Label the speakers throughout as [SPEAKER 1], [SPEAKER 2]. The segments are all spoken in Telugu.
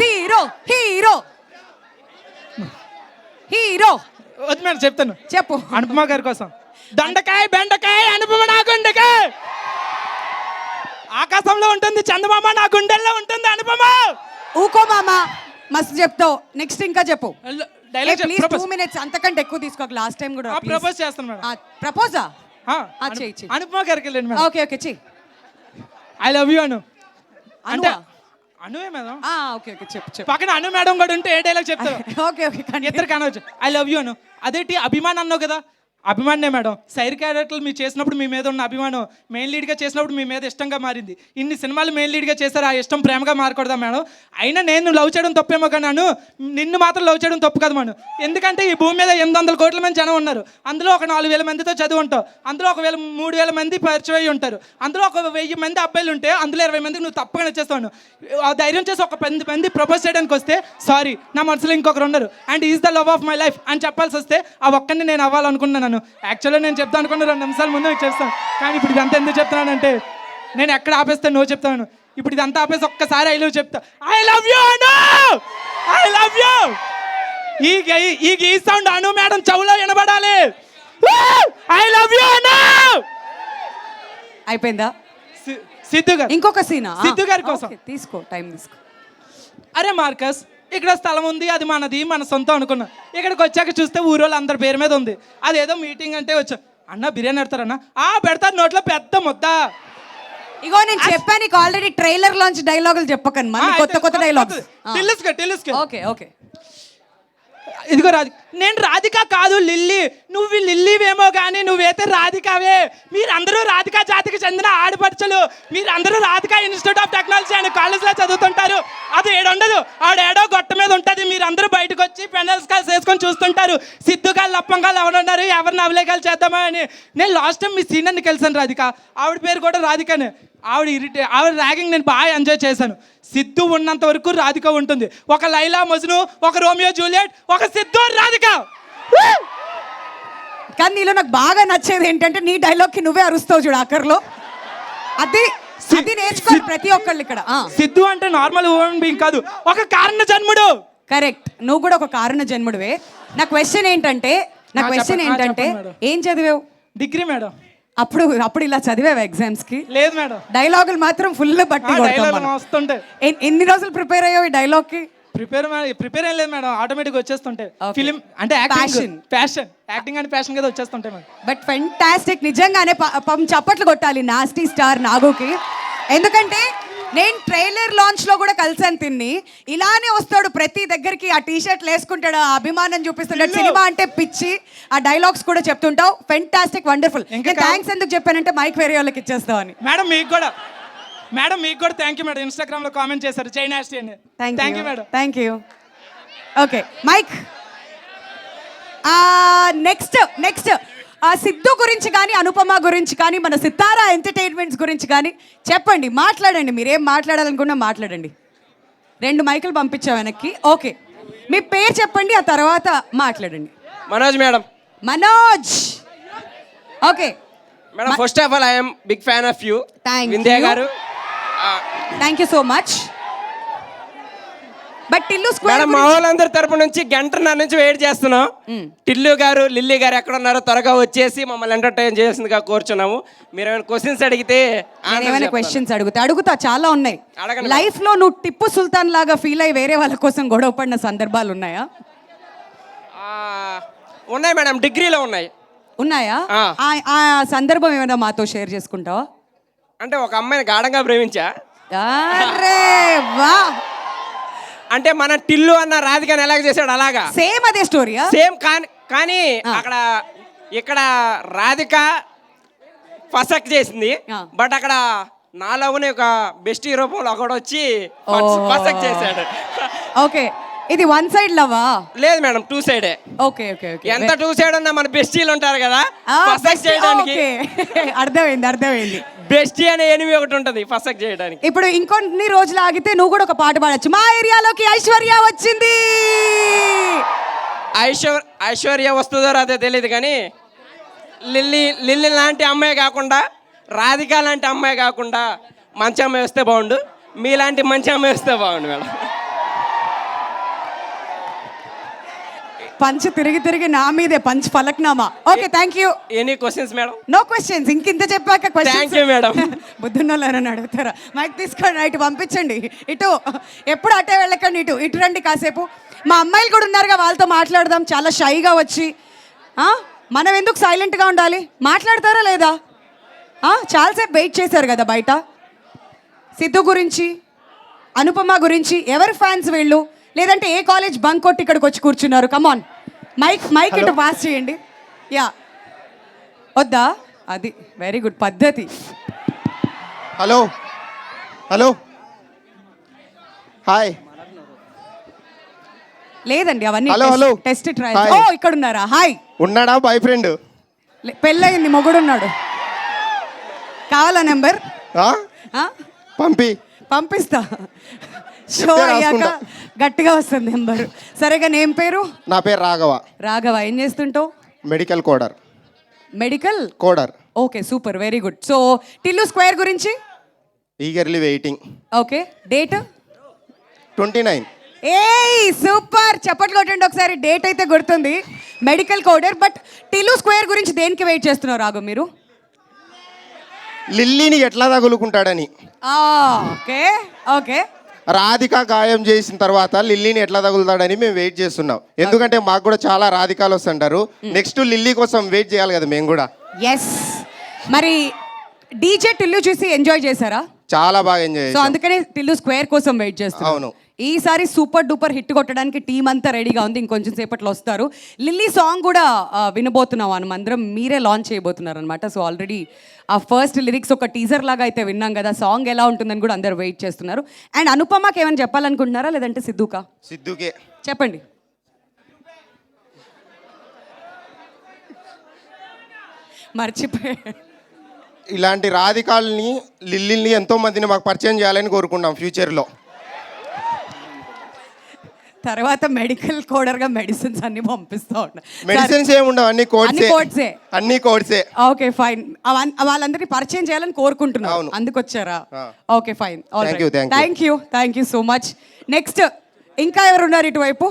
[SPEAKER 1] హీరో
[SPEAKER 2] హీరో హీరో
[SPEAKER 1] వద్దు మేడం చెప్తాను.
[SPEAKER 2] చెప్పు.
[SPEAKER 1] అనుపమ గారి కోసం. దొండకాయ బెండకాయ అనుపమ నా గుండెకాయ ఆకాశంలో ఉంటుంది చందమామ నా గుండెల్లో ఉంటుంది అనుపమ.
[SPEAKER 2] ఊకో మామ మస్తు చెప్తావు. నెక్స్ట్ ఇంకా చెప్పు.
[SPEAKER 1] డైలాగ్
[SPEAKER 2] ప్లీజ్ టూ మినిట్స్ అంతకంటే ఎక్కువ తీసుకోక లాస్ట్ టైం కూడా
[SPEAKER 1] ప్రపోజ్ చేస్తాను మేడం.
[SPEAKER 2] ప్రపోజా చెయ్యి.
[SPEAKER 1] అనుపమ గారికి వెళ్ళండి
[SPEAKER 2] ఓకే ఓకే చెయ్యి.
[SPEAKER 1] I love you Anu. అంటే
[SPEAKER 2] అనువా?
[SPEAKER 1] మేడం.
[SPEAKER 2] ఆ, ఓకే ఓకే చెప్పు చెప్పు.
[SPEAKER 1] పక్కన అను మేడం కూడా ఉంటే ఏ డైలాగ్ చెప్తారు?
[SPEAKER 2] ఓకే ఓకే
[SPEAKER 1] ఇద్దరు కనవచ్చు ఐ లవ్ యూ అను. అదేంటి? అభిమాన్ అన్నావు కదా? అభిమానే మేడం. సైడ్ క్యారెక్టర్లు మీరు చేసినప్పుడు మీ మీద ఉన్న అభిమానం మెయిన్ లీడ్గా చేసినప్పుడు మీ మీద ఇష్టంగా మారింది. ఇన్ని సినిమాలు మెయిన్ లీడ్గా చేశారు ఆ ఇష్టం ప్రేమగా మారకూడదా మేడం? అయినా నేను లవ్ చేయడం తప్పేమో కానీ నిన్ను మాత్రం లవ్ చేయడం తప్పు కదా మేడం ఎందుకంటే ఈ భూమి మీద ఎనిమిది వందల కోట్ల మంది జనం ఉన్నారు. అందులో ఒక నాలుగు వేల మందితో చదువు ఉంటావు. అందులో ఒక వేల మూడు వేల మంది పరిచయం అయి ఉంటారు. అందులో ఒక వెయ్యి మంది అబ్బాయిలు ఉంటే అందులో ఇరవై మందికి నువ్వు తప్పగా నచ్చేస్తాను ఆ ధైర్యం చేసి ఒక పది మంది ప్రపోజ్ చేయడానికి వస్తే సారీ నా మనసులో ఇంకొకరు ఉన్నారు. And is the love of my life అని చెప్పాల్సి వస్తే ఆ ఒక్కరిని నేను అవ్వాలనుకున్నాను యాక్చువల్గా నేను చెప్తాను అనుకున్న రెండు నిమిషాల ముందు మీకు చెప్తాను కానీ ఇప్పుడు ఇదంతా ఎందుకు చెప్తున్నానంటే నేను ఎక్కడ ఆపేస్తే నువ్వు చెప్తాను. ఇప్పుడు ఇదంతా ఆపేసి ఒక్కసారి ఐ లవ్ చెప్తా. I love you Anu! I love you ఈ గై- ఈ ఈ సౌండ్ అను మేడం చెవులో వినబడాలి. I love you Anu!
[SPEAKER 2] అయిపోయిందా?
[SPEAKER 1] సిద్ధు గారు.
[SPEAKER 2] ఇంకొక సీనా
[SPEAKER 1] సిద్ధు గారి కోసం.
[SPEAKER 2] తీసుకో టైం తీసుకో.
[SPEAKER 1] అరే మార్కస్ ఇక్కడ స్థలం ఉంది అది మనది మన సొంతం అనుకున్నా. ఇక్కడికి వచ్చాక చూస్తే ఊరోళ్ళు అందరి పేరు మీద ఉంది. అదేదో మీటింగ్ అంటే వచ్చా. అన్న బిర్యానీ పెడతారన్న. ఆ పెడతారు నోట్లో పెద్ద ముద్ద.
[SPEAKER 2] ఇగో నేను చెప్పాను నీకు ఆల్రెడీ ట్రైలర్ లాంచ్ డైలాగులు చెప్పకండి
[SPEAKER 1] ఆ,
[SPEAKER 2] కొత్త కొత్త డైలాగ్స్
[SPEAKER 1] తెలుసుకో తెలుసుకో
[SPEAKER 2] ఓకే ఓకే.
[SPEAKER 1] ఇదిగో రాధి నేను రాధిక కాదు లిల్లీ. నువ్వు లిల్లీవేమో కానీ నువ్వైతే రాధికావే. మీరందరూ రాధికా జాతికి చెందిన ఆడపడుచులు. మీరందరూ రాధికా ఇన్స్టిట్యూట్ ఆఫ్ టెక్నాలజీ అని కాలేజ్లో చదువుతుంటారు అది ఏడుండదు ఆడ ఏడో గొట్ట మీద ఉంటుంది మీరందరూ బయటకు వచ్చి వేసుకొని చూస్తుంటారు. సిద్ధుగాలు లప్పంగాలు ఎవరున్నారు ఎవరిని అవలేగాలు చేద్దామా అని నేను లాస్ట్ టైం మీ సీనియర్ని కలిసాను రాధిక. ఆవిడ పేరు కూడా రాధికనే. ఆవిడ ఇరిటే ఆవిడ ర్యాగింగ్ నేను బాగా ఎంజాయ్ చేశాను. సిద్ధు ఉన్నంత వరకు రాధిక ఉంటుంది. ఒక లైలా మజ్ను ఒక రోమియో జూలియట్ ఒక సిద్ధు రాధిక!
[SPEAKER 2] కానీ నీలో నాకు బాగా నచ్చేది ఏంటంటే నీ డైలాగ్కి నువ్వే అరుస్తావు చూడు ఆఖరిలో. అది అది నేర్చుకోవాలి ప్రతి ఒక్కళ్ళు ఇక్కడ.
[SPEAKER 1] సిద్ధు అంటే నార్మల్ హ్యూమన్ బీయింగ్ కాదు. ఒక కారణ జన్ముడు.
[SPEAKER 2] కరెక్ట్ నువ్వు కూడా ఒక కారణ జన్ముడివే. నా క్వశ్చన్ ఏంటంటే నా క్వశ్చన్ ఏంటంటే. ఏం చదివావు?
[SPEAKER 1] Degree madam.
[SPEAKER 2] అప్పుడు అప్పుడు ఇలా చదివావు ఎగ్జామ్స్కి?
[SPEAKER 1] లేదు మేడం.
[SPEAKER 2] డైలాగులు మాత్రం ఫుల్ బట్టి ఎన్ని రోజులు ప్రిపేర్ అయ్యావు ఈ డైలాగ్కి?
[SPEAKER 1] ప్రిపేర్ ప్రిపేర్ ఏం లేదు మేడం. ఆటోమేటిక్ వచ్చేస్తుంటే. ఫిలిం అంటే
[SPEAKER 2] Passion.
[SPEAKER 1] ప్యాషన్ యాక్టింగ్ అంటే ప్యాషన్ కదా వచ్చేస్తుంటాయి మేడం.
[SPEAKER 2] బట్ ఫెంటాస్టిక్ నిజంగానే చప్పట్లు కొట్టాలి నాస్టీ స్టార్ నాగుకి. ఎందుకంటే నేను ట్రైలర్ లాంచ్లో కూడా కలిసాను తిన్ని. ఇలానే వస్తాడు ప్రతి దగ్గరికి ఆ టీ షర్ట్లు వేసుకుంటాడు ఆ అభిమానం చూపిస్తుంటాడు. సినిమా అంటే పిచ్చి. ఆ డైలాగ్స్ కూడా చెప్తుంటావు. ఫెంటాస్టిక్ వండర్ఫుల్
[SPEAKER 1] ఇంకా
[SPEAKER 2] థ్యాంక్స్ ఎందుకు చెప్పానంటే మైక్ వేరే వాళ్ళకి ఇచ్చేస్తావని.
[SPEAKER 1] మేడం మీకు కూడా. మేడం మీకు కూడా థ్యాంక్ యూ మేడం. ఇన్స్టాగ్రామ్లో కామెంట్ చేశారు. చైనాస్టీ అని. Thank you madam.
[SPEAKER 2] Thank you okay mic next next ఆ సిద్ధు గురించి కానీ అనుపమ గురించి కానీ మన సితారా ఎంటర్టైన్మెంట్స్ గురించి కానీ చెప్పండి మాట్లాడండి మీరు ఏం మాట్లాడాలనుకున్నా మాట్లాడండి. రెండు మైకులు పంపించాం వెనక్కి. ఓకే. మీ పేరు చెప్పండి ఆ తర్వాత మాట్లాడండి.
[SPEAKER 3] Manoj madam.
[SPEAKER 2] Manoj! Okay.
[SPEAKER 3] Madam first of all I'm big fan of you Vindhya
[SPEAKER 2] you.
[SPEAKER 3] గారు.
[SPEAKER 2] Thank you so much but Tillu
[SPEAKER 3] madam
[SPEAKER 2] Square
[SPEAKER 3] మా వాళ్ళందరి తరపు నుంచి గంటన్నర నుంచి వెయిట్ చేస్తున్నాం. టిల్లు గారు లిల్లీ గారు ఎక్కడ ఉన్నారో త్వరగా వచ్చేసి మమ్మల్ని ఎంటర్టైన్ చేసిందిగా కోరుచున్నాము. మీరు ఏమైనా క్వశ్చన్స్ అడిగితే
[SPEAKER 2] ఏమైనా. క్వశ్చన్స్ అడుగుతా? అడుగుతా చాలా ఉన్నాయి. లైఫ్లో నువ్వు టిప్పు సుల్తాన్ లాగా ఫీల్ అయ్యి వేరే వాళ్ళ కోసం గొడవ పడిన సందర్భాలు ఉన్నాయా?
[SPEAKER 3] ఉన్నాయి మేడం డిగ్రీలో ఉన్నాయి.
[SPEAKER 2] ఉన్నాయా?
[SPEAKER 3] ఆ.
[SPEAKER 2] ఆ- ఆ సందర్భం ఏమైనా మాతో షేర్ చేసుకుంటావా?
[SPEAKER 3] అంటే ఒక అమ్మాయిని గాఢంగా ప్రేమించా.
[SPEAKER 2] అరే వా!
[SPEAKER 3] అంటే మన టిల్లు అన్న రాధికని ఎలాగ చేశాడు? అలాగా?
[SPEAKER 2] సేమ్ అదే స్టోరీయా
[SPEAKER 3] సేమ్ కానీ కానీ అక్కడ ఇక్కడ రాధిక ఫసక్ చేసింది. బట్ అక్కడ నాలోని ఒక బెస్ట్ రూపంలో ఒకడు వచ్చి. ఫసక్ చేశాడు.
[SPEAKER 2] ఓకే. ఇది వన్ సైడ్ లవా
[SPEAKER 3] లేదు మేడం టూ సైడే.
[SPEAKER 2] Okay okay okay.
[SPEAKER 3] ఎంత టూ సైడ్ ఉన్నా మన బెస్టీలు ఉంటారు కదా? ఫసక్ చేయడానికి.
[SPEAKER 2] అర్థమైంది అర్థమైంది.
[SPEAKER 3] బెస్టీ అనే ఎనిమి ఒకటి ఉంటది ఫసక్ చేయడానికి.
[SPEAKER 2] ఇప్పుడు ఇంకొన్ని రోజులు ఆగితే నువ్వు కూడా ఒక పాట పాడొచ్చు. మా ఏరియాలోకి ఐశ్వర్య వచ్చింది!
[SPEAKER 3] ఐశ్వర్ ఐశ్వర్య వస్తుందో రాదో తెలియదు కానీ లిల్లీ లిల్లీ లాంటి అమ్మాయి కాకుండా రాధిక లాంటి అమ్మాయి కాకుండా మంచి అమ్మాయి వస్తే బాగుండు. మీలాంటి మంచి అమ్మాయి వస్తే బాగుండు మేడం.
[SPEAKER 2] పంచ్ తిరిగి తిరిగి నా మీదే punch Falaknuma okay thank you
[SPEAKER 3] any questions madam
[SPEAKER 2] no questions ఇంకింత చెప్పాక
[SPEAKER 3] Thank you, madam.
[SPEAKER 2] బుద్ధున్నోళ్ళని అడుగుతారా? మైక్ తీసుకోండి ఇటు పంపించండి. ఇటు ఎప్పుడు అటే వెళ్ళకండి ఇటు ఇటు రండి కాసేపు. మా అమ్మాయిలు కూడా ఉన్నారుగా వాళ్ళతో మాట్లాడదాం. చాలా షైగా వచ్చి? మనం ఎందుకు సైలెంట్గా ఉండాలి? మాట్లాడతారా లేదా? చాలాసేపు వెయిట్ చేశారు కదా బయట. సిద్ధు గురించి అనుపమ గురించి ఎవరి ఫ్యాన్స్ వీళ్ళు? లేదంటే ఏ కాలేజ్ బంక్ కొట్టి ఇక్కడికి వచ్చి కూర్చున్నారు? కమాన్ మైక్ మైక్ ఇటు పాస్ చేయండి. యా. వద్దా? అది వెరీ గుడ్ పద్ధతి.
[SPEAKER 4] హలో. హలో. హాయ్
[SPEAKER 2] లేదండి అవన్నీ
[SPEAKER 4] హలో, హలో.
[SPEAKER 2] Test trial. ఓ ఇక్కడ ఉన్నారా హాయ్
[SPEAKER 4] ఉన్నాడా బాయ్ ఫ్రెండ్
[SPEAKER 2] పెళ్ళయింది మొగుడున్నాడు. కావాలా నెంబర్
[SPEAKER 4] పంపి.
[SPEAKER 2] పంపిస్తా. షో అయ్యాక. గట్టిగా వస్తుంది నెంబర్. సరేగా నేమ్ పేరు?
[SPEAKER 4] నా పేరు రాఘవ.
[SPEAKER 2] రాఘవ ఏం చేస్తుంటావు?
[SPEAKER 4] Medical coder
[SPEAKER 2] medical
[SPEAKER 4] coder
[SPEAKER 2] okay super very good. So Tillu Square గురించి?
[SPEAKER 4] Eagerly waiting
[SPEAKER 2] okay date?
[SPEAKER 4] Twenty nine
[SPEAKER 2] ఏయ్ సూపర్. చప్పట్లు కొట్టండి ఒకసారి డేట్ అయితే గుర్తుంది. Medical coder but Tillu Square గురించి దేనికి వెయిట్ చేస్తున్నారు రాఘవ్ మీరు?
[SPEAKER 4] లిల్లీని ఎట్లా తగులుకుంటాడని.
[SPEAKER 2] ఆ, ఓకే ఓకే.
[SPEAKER 4] రాధిక గాయం చేసిన తర్వాత లిల్లీని ఎట్లా తగులుతాడని మేము వెయిట్ చేస్తున్నాం. ఎందుకంటే మాకు కూడా చాలా రాధికాలు వస్తుంటారు. నెక్స్ట్ లిల్లీ కోసం వెయిట్ చేయాలి కదా మేము కూడా.
[SPEAKER 2] ఎస్ మరి డీజే టిల్లు చూసి ఎంజాయ్ చేశారా?
[SPEAKER 4] చాలా బాగా ఎంజాయ్
[SPEAKER 2] సో అందుకనే టిల్లు స్క్వేర్ కోసం వెయిట్ చేస్తున్నారు
[SPEAKER 4] అవును.
[SPEAKER 2] ఈసారి సూపర్ డూపర్ హిట్ కొట్టడానికి టీం అంతా రెడీగా ఉంది. ఇంకొంచెం సేపట్లో వస్తారు. లిల్లీ సాంగ్ కూడా వినబోతున్నాం మనం అందరం మీరే లాంచ్ చేయబోతున్నారు అనమాట సో ఆల్రెడీ ఆ ఫస్ట్ లిరిక్స్ ఒక టీజర్ లాగా అయితే విన్నాం కదా. సాంగ్ ఎలా ఉంటుందని కూడా అందరు వెయిట్ చేస్తున్నారు. అండ్ అనుపమకి ఏమైనా చెప్పాలనుకుంటున్నారా? లేదంటే సిద్ధుకా?
[SPEAKER 4] సిద్ధుకే.
[SPEAKER 2] చెప్పండి. మర్చిపోయా.
[SPEAKER 4] ఇలాంటి రాధికాల్ని లిల్లీని ఎంతో మందిని మాకు పరిచయం చేయాలని కోరుకుంటాం ఫ్యూచర్లో
[SPEAKER 2] తర్వాత మెడికల్ కోడర్గా మెడిసిన్స్ అన్ని పంపిస్తూ ఉంటాయి
[SPEAKER 4] మెడిసిన్స్ ఏమి ఉండవు అన్ని
[SPEAKER 2] అన్ని
[SPEAKER 4] కోడ్సే
[SPEAKER 2] కోడ్సే.
[SPEAKER 4] అన్ని కోడ్సే
[SPEAKER 2] ఓకే ఫైన్ వాళ్ళందరినీ పరిచయం చేయాలని కోరుకుంటున్నాను
[SPEAKER 4] అవును.
[SPEAKER 2] అందుకొచ్చారా?
[SPEAKER 4] ఆ.
[SPEAKER 2] Okay fine. Thank you thank you so much next ఇంకా ఎవరు ఉన్నారు ఇటువైపు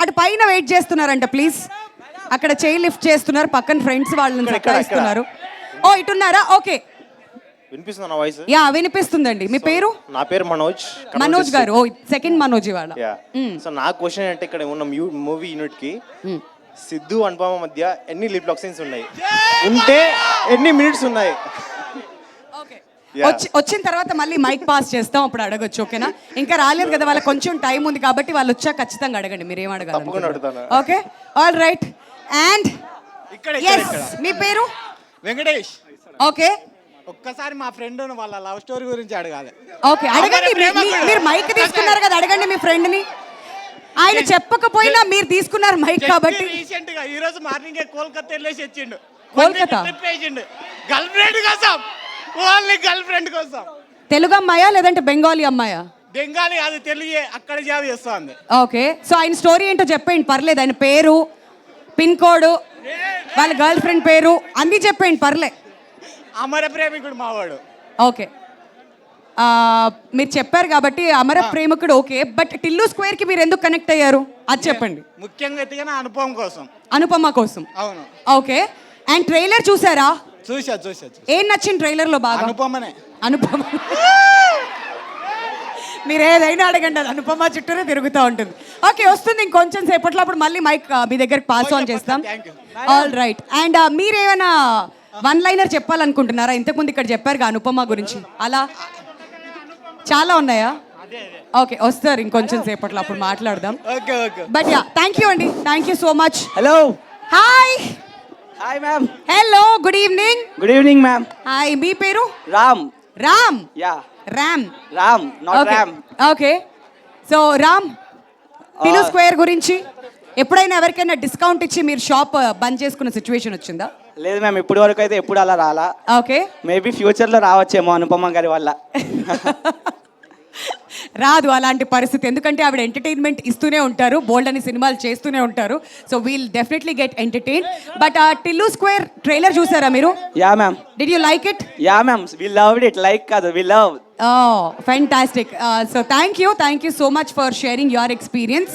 [SPEAKER 2] అటు పైన వెయిట్ చేస్తున్నారంట ప్లీజ్ అక్కడ చేయి లిఫ్ట్ చేస్తున్నారు పక్కన ఫ్రెండ్స్ వాళ్ళని సత్కరిస్తున్నారు. ఓ ఇటున్నారా? ఓకే
[SPEAKER 5] వినిపిస్తుందా నా వాయిస్?
[SPEAKER 2] యా వినిపిస్తుందండి. మీ పేరు?
[SPEAKER 5] నా పేరు మనోజ్.
[SPEAKER 2] మనోజ్ గారు. ఓ సెకండ్ మనోజ్ ఇవాళ.
[SPEAKER 5] యా సో నా క్వశ్చన్ అంటే ఇక్కడ ఉన్న మూవీ యూనిట్కి సిద్ధు అనుపమ మధ్య ఎన్ని లిప్ లాక్ సీన్స్ ఉన్నాయి? ఉంటే ఎన్ని మినిట్స్ ఉన్నాయి.
[SPEAKER 2] వచ్చి వచ్చిన తర్వాత మళ్ళీ మైక్ పాస్ చేస్తాం అప్పుడు అడగొచ్చు ఓకేనా? ఇంకా రాలేదు కదా వాళ్ళకి కొంచెం టైం ఉంది కాబట్టి వాళ్ళు వచ్చాక ఖచ్చితంగా అడగండి మీరు ఏం
[SPEAKER 5] తప్పకుండా అడుగుతాను.
[SPEAKER 2] ఓకే ఆల్ రైట్ అండ్ మీ పేరు?
[SPEAKER 6] వెంకటేష్.
[SPEAKER 2] ఓకే
[SPEAKER 6] ఒక్కసారి మా ఫ్రెండ్ వాళ్ళ లవ్ స్టోరీ గురించి అడగాలి.
[SPEAKER 2] ఓకే అడగండి మీ- మీరు మైక్ తీసుకున్నారు కదా అడగండి మీ ఫ్రెండ్ని ఆయన చెప్పకపోయినా మీరు తీసుకున్నారు మైక్ కాబట్టి.
[SPEAKER 6] రీసెంట్గా ఈ రోజు మార్నింగ్ కోల్కతా వెళ్ళేసి వచ్చిండు.
[SPEAKER 2] కోల్కతా?
[SPEAKER 6] ట్రిప్ వేసిండు. గర్ల్ ఫ్రెండ్ కోసం. ఓన్లీ గర్ల్ ఫ్రెండ్ కోసం.
[SPEAKER 2] తెలుగు అమ్మాయా లేదంటే బెంగాలీ అమ్మాయా?
[SPEAKER 6] బెంగాలీ అది తెలుగు అక్కడ జాబ్ చేస్తుంది.
[SPEAKER 2] ఓకే సో ఆయన స్టోరీ ఏంటో చెప్పండి పర్లేదు ఆయన పేరు పిన్ కోడ్ వాళ్ళ గర్ల్ ఫ్రెండ్ పేరు అన్నీ చెప్పండి పర్లే.
[SPEAKER 6] అమర ప్రేమికుడు మావాడు.
[SPEAKER 2] ఓకే. మీరు చెప్పారు కాబట్టి అమర ప్రేమికుడు ఓకే బట్ టిల్లు స్క్వేర్కి మీరు ఎందుకు కనెక్ట్ అయ్యారు? అది చెప్పండి.
[SPEAKER 6] ముఖ్యంగా ఎత్తిగా అనుభవం కోసం.
[SPEAKER 2] అనుపమ కోసం.
[SPEAKER 6] అవును.
[SPEAKER 2] ఓకే. అండ్ ట్రైలర్ చూసారా?
[SPEAKER 6] చూసా చూసా
[SPEAKER 2] ఏం నచ్చింది ట్రైలర్లో బాగా?
[SPEAKER 6] అనుపమనే.
[SPEAKER 2] అనుపమ. మీరు ఏదైనా అడగండి అది అనుపమ చుట్టూనే తిరుగుతూ ఉంటుంది. ఓకే వస్తుంది ఇంకొంచెం సేపట్లో అప్పుడు మళ్ళీ మైక్ మీ దగ్గరికి పాస్ ఆన్ చేస్తాం. ఆల్ రైట్ అండ్ మీరేమైనా వన్ లైనర్ చెప్పాలనుకుంటున్నారా? ఇంతకుముందు ఇక్కడ చెప్పారు అనుపమ గురించి. అలా? చాలా ఉన్నాయా? ఓకే వస్తారు ఇంకొంచెం సేపట్లో అప్పుడు మాట్లాడదాం.
[SPEAKER 6] Okay okay.
[SPEAKER 2] But yeah thank you అండి thank you so much
[SPEAKER 7] hello
[SPEAKER 2] hi
[SPEAKER 7] hi ma'am
[SPEAKER 2] hello good evening
[SPEAKER 7] good evening ma'am
[SPEAKER 2] hi మీ పేరు?
[SPEAKER 7] Ram
[SPEAKER 2] Ram
[SPEAKER 7] yeah
[SPEAKER 2] Ram
[SPEAKER 7] Ram not
[SPEAKER 2] okay
[SPEAKER 7] Ram
[SPEAKER 2] okay so Ram Tillu Square గురించి ఎప్పుడైనా ఎవరికైనా డిస్కౌంట్ ఇచ్చి మీరు షాప్ బంద్ చేసుకున్న సిచ్యువేషన్ వచ్చిందా?
[SPEAKER 7] లేదు మ్యామ్ ఇప్పటి వరకు అయితే ఎప్పుడు అలా రాలా.
[SPEAKER 2] ఓకే.
[SPEAKER 7] మేబీ ఫ్యూచర్లో రావచ్చేమో అనుపమ గారి వల్ల.
[SPEAKER 2] రాదు అలాంటి పరిస్థితి. ఎందుకంటే ఆవిడ ఎంటర్టైన్మెంట్ ఇస్తూనే ఉంటారు బోల్డ్ అని సినిమాలు చేస్తూనే ఉంటారు. So we'll definitely get entertain but ఆ టిల్లు స్క్వేర్ ట్రైలర్ చూసారా మీరు?
[SPEAKER 7] Yeah ma'am.
[SPEAKER 2] Did you like it
[SPEAKER 7] yeah ma'am we love it like కాదు we love.
[SPEAKER 2] Uh, so thank you. Thank you so much for sharing your experience.